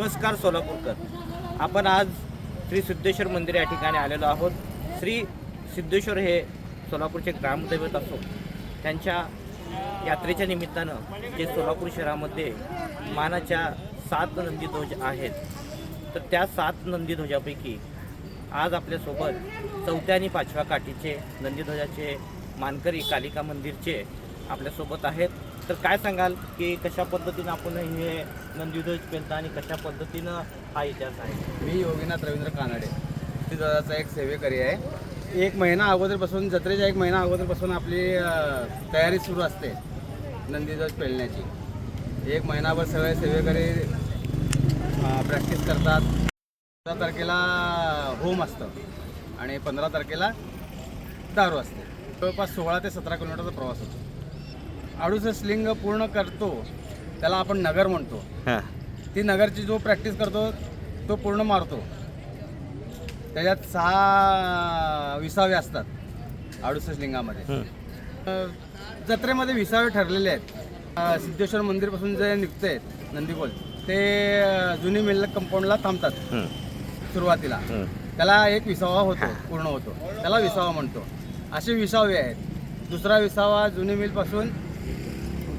नमस्कार सोलापूरकर. आपण आज श्री सिद्धेश्वर मंदिर या ठिकाणी आलेलो आहोत. श्री सिद्धेश्वर हे सोलापूरचे ग्रामदैवत असो त्यांच्या यात्रेच्या निमित्तानं जे सोलापूर शहरामध्ये मानाच्या सात नंदीध्वज आहेत तर त्या सात नंदीध्वजापैकी आज आपल्यासोबत चौथ्या आणि पाचव्या काठीचे नंदीध्वजाचे मानकरी कालिका मंदिरचे आपल्यासोबत आहेत. तर काय सांगाल की कशा पद्धतीनं आपण हे नंदीध्वज पेलता आणि कशा पद्धतीनं हा इतिहास आहे? मी योगीनाथ रवींद्र कानडे दादाचा एक सेवेकरी आहे. एक महिना अगोदरपासून जत्रेच्या एक महिना अगोदरपासून आपली तयारी सुरू असते नंदीध्वज पेलण्याची एक महिनाभर सगळे सेवेकरी प्रॅक्टिस करतात. पंधरा तारखेला होम असतं आणि पंधरा तारखेला दारू असते. जवळपास सोळा ते सतरा किलोमीटरचा प्रवास होतो. आडूचं स्लिंग पूर्ण करतो त्याला आपण नगर म्हणतो. हां. ती नगरची जो प्रॅक्टिस करतो तो पूर्ण मारतो. त्याच्यात सहा विसावे असतात अडुसष्ट लिंगामध्ये. अ, जत्रेमध्ये विसावे ठरलेले आहेत. अ, सिद्धेश्वर मंदिरपासून जे निघते नंदीकोल ते अ, जुनी मिल कंपाऊंडला थांबतात. सुरुवातीला. त्याला एक विसावा होतो पूर्ण होतो. त्याला विसावा म्हणतो. असे विसावे आहेत. दुसरा विसावा जुनी मिलपासून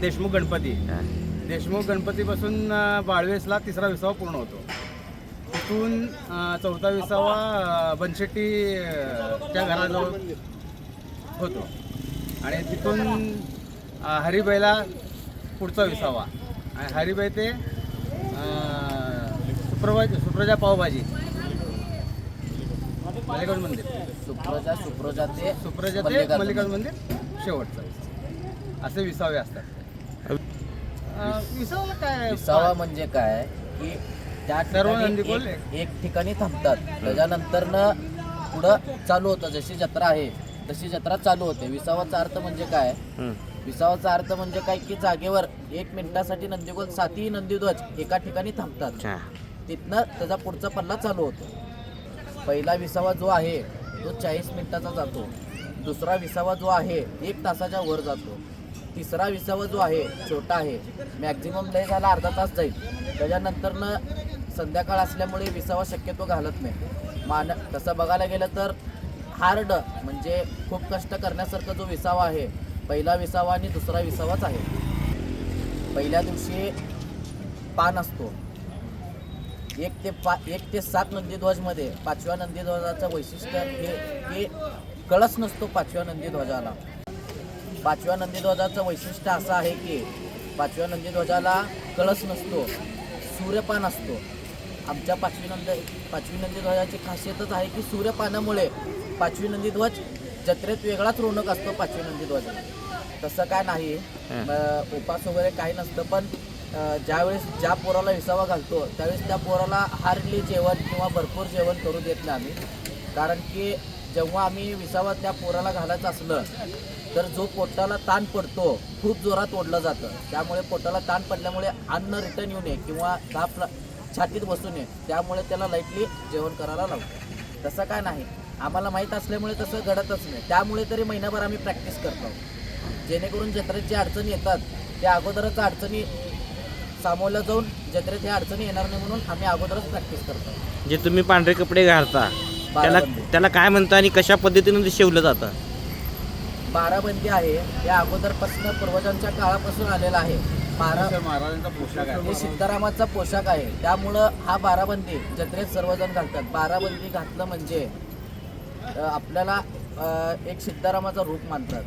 देशमुख गणपती. देशमुख गणपतीपासून बाळवेसला तिसरा विसावा पूर्ण होतो. तिथून चौथा विसावा अ, बनशेट्टी अ, त्या घराजवळ होतो. आणि तिथून हरिबाईला पुढचा विसावा. आणि हरिबाई ते अ, सुप्रभा सुप्रजा पावभाजी. मल्लिकार्जुन मंदिर. सुप्रजा सुप्रजा ते सुप्रजा ते. मल्लिकार्जुन मंदिर. शेवटचं असे विसावे असतात. अ, विसावाला काय विसावा म्हणजे काय? की त्या सर्व ठिकाणी नंदीकोल एक- एक ठिकाणी थांबतात. त्याच्यानंतर पुढं चालू होतं. जशी जत्रा आहे तशी जत्रा चालू होते. विसावाचा अर्थ म्हणजे काय? विसावाचा अर्थ म्हणजे काय? की जागेवर एक मिनिटासाठी नंदीकोल सातही नंदीध्वज एका ठिकाणी थांबतात. तिथनं त्याचा पुढचा पल्ला चालू होतो. पहिला विसावा जो आहे तो चाळीस मिनिटाचा जातो. दुसरा विसावा जो आहे एक तासाच्या वर जातो. तिसरा विसावा जो आहे छोटा आहे मॅक्झिमम लय झाला अर्धा तास जाईल. त्याच्यानंतरनं संध्याकाळ असल्यामुळे विसावा शक्यतो घालत नाही. मान तसं बघायला गेलं तर हार्ड म्हणजे खूप कष्ट करण्यासारखा जो विसावा आहे पहिला विसावा आणि दुसरा विसावाच आहे. पहिल्या दिवशी पान असतो. एक ते पा एक ते सात नंदीध्वजमध्ये पाचव्या नंदीध्वजाचं वैशिष्ट्य हे की कळस नसतो पाचव्या नंदीध्वजाला. पाचव्या नंदीध्वजाचं वैशिष्ट्य असं आहे की पाचव्या नंदीध्वजाला कळस नसतो सूर्यपान असतो. आमच्या पाचवी नंद पाचवी नंदीध्वजाची खासियतच आहे की सूर्यपानामुळे पाचवी नंदीध्वज जत्रेत वेगळाच रोनक असतो पाचवी नंदीध्वजाला. तसं काय नाही. उपास वगैरे काही नसतं पण ज्यावेळेस ज्या पोराला विसावा घालतो त्यावेळेस त्या पोराला हार्डली जेवण किंवा भरपूर जेवण करू देत नाही आम्ही. कारण की जेव्हा आम्ही विसावा त्या पोराला घालायचं असलं तर जो पोटाला ताण पडतो खूप जोरात ओढलं जातं. त्यामुळे पोटाला ताण पडल्यामुळे अन्न रिटर्न येऊ नये किंवा ताप छातीत बसू नये. त्यामुळे त्याला लाईटली जेवण करायला लावतो. तसं काय नाही. आम्हाला माहीत असल्यामुळे तसं घडतच नाही. त्यामुळे तरी महिनाभर आम्ही प्रॅक्टिस करतो. जेणेकरून जत्रेत ज्या अडचणी येतात त्या अगोदरच अडचणी सामोरल्या जाऊन जत्रेत ह्या अडचणी येणार नाही म्हणून आम्ही अगोदरच प्रॅक्टिस करतो. जे तुम्ही पांढरे कपडे घालता त्याला. त्याला काय म्हणता आणि कशा पद्धतीनं ते शिवलं जातं? बाराबंदी आहे. त्या अगोदरपासून पूर्वजांच्या काळापासून आलेला आहे. बारा महाराजांचा पोशाख हे आहे सिद्धारामाचा पोशाख आहे. त्यामुळं हा बाराबंदी जत्रेत सर्वजण घालतात. बाराबंदी घातलं म्हणजे आपल्याला एक सिद्धारामाचं रूप मानतात.